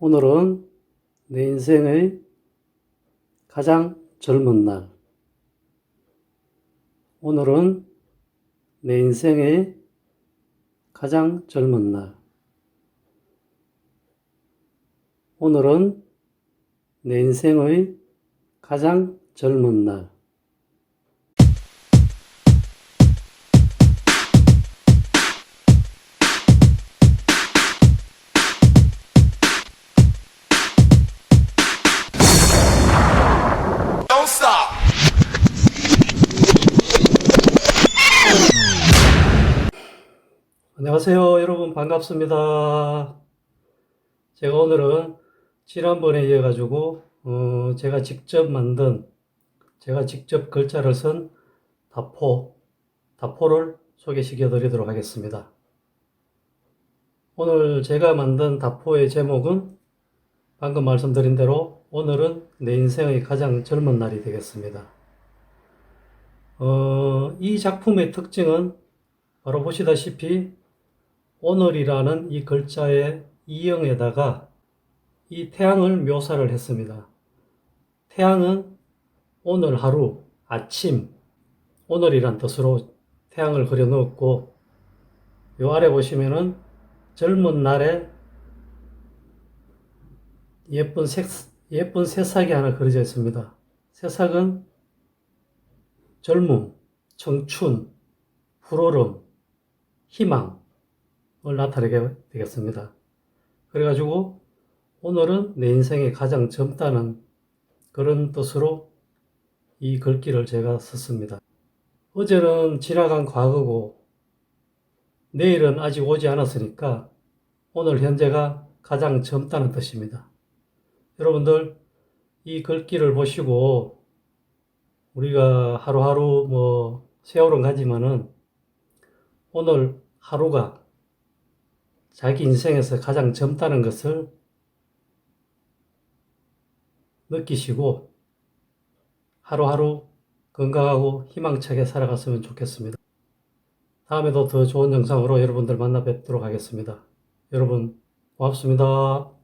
오늘은 내 인생의 가장 젊은 날. 오늘은 내 인생의 가장 젊은 날. 오늘은 내 인생의 가장 젊은 날. 안녕하세요. 여러분 반갑습니다. 제가 오늘은 지난번에 이어 가지고 어, 제가 직접 만든 제가 직접 글자를 쓴 다포 다포를 소개시켜 드리도록 하겠습니다. 오늘 제가 만든 다포의 제목은 방금 말씀드린 대로 오늘은 내 인생의 가장 젊은 날이 되겠습니다. 어, 이 작품의 특징은 바로 보시다시피 오늘이라는 이 글자의 이형에다가 이 태양을 묘사를 했습니다. 태양은 오늘 하루, 아침, 오늘이란 뜻으로 태양을 그려 넣었고, 요 아래 보시면은 젊은 날에 예쁜 색, 예쁜 새싹이 하나 그려져 있습니다. 새싹은 젊음, 청춘, 푸르름, 희망을 나타내게 되겠습니다. 그래가지고 오늘은 내 인생에 가장 젊다는 그런 뜻으로 이 글귀를 제가 썼습니다. 어제는 지나간 과거고 내일은 아직 오지 않았으니까 오늘 현재가 가장 젊다는 뜻입니다. 여러분들 이 글귀를 보시고 우리가 하루하루 뭐 세월은 가지만은 오늘 하루가 자기 인생에서 가장 젊다는 것을 느끼시고 하루하루 건강하고 희망차게 살아갔으면 좋겠습니다. 다음에도 더 좋은 영상으로 여러분들 만나 뵙도록 하겠습니다. 여러분 고맙습니다.